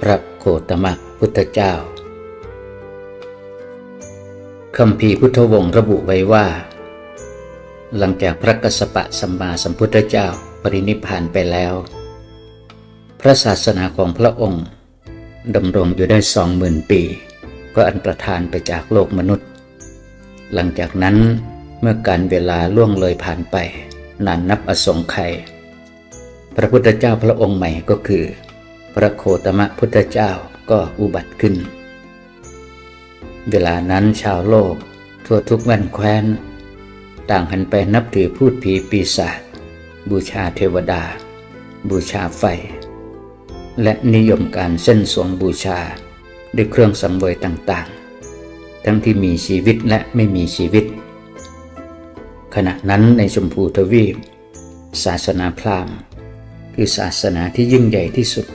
พระโคตมะพุทธเจ้าคำพีพุทธวงศ์ระบุไว้ว่า หลังจากพระกัสสปะสัมมาสัมพุทธเจ้าปรินิพพานไปแล้ว พระศาสนาของพระองค์ดำรงอยู่ได้สองหมื่นปี ก็อันประทานไปจากโลกมนุษย์ หลังจากนั้นเมื่อการเวลาล่วงเลยผ่านไป นานนับอสงไขยพระพุทธเจ้าพระองค์ใหม่ก็คือ พระโคตมะพุทธเจ้าก็อุบัติขึ้น เวลานั้นชาวโลกทั่วทุกแว่นแคว้น ต่างหันไปนับถือพูดผีปีศาจบูชาเทวดา บูชาไฟ และนิยมการเส้นสวงบูชาด้วยเครื่องสังเวยต่างๆ ทั้งที่มีชีวิตและไม่มีชีวิต ขณะนั้นในชมพูทวีป ศาสนาพราหมณ์ คือศาสนาที่ยิ่งใหญ่ที่สุด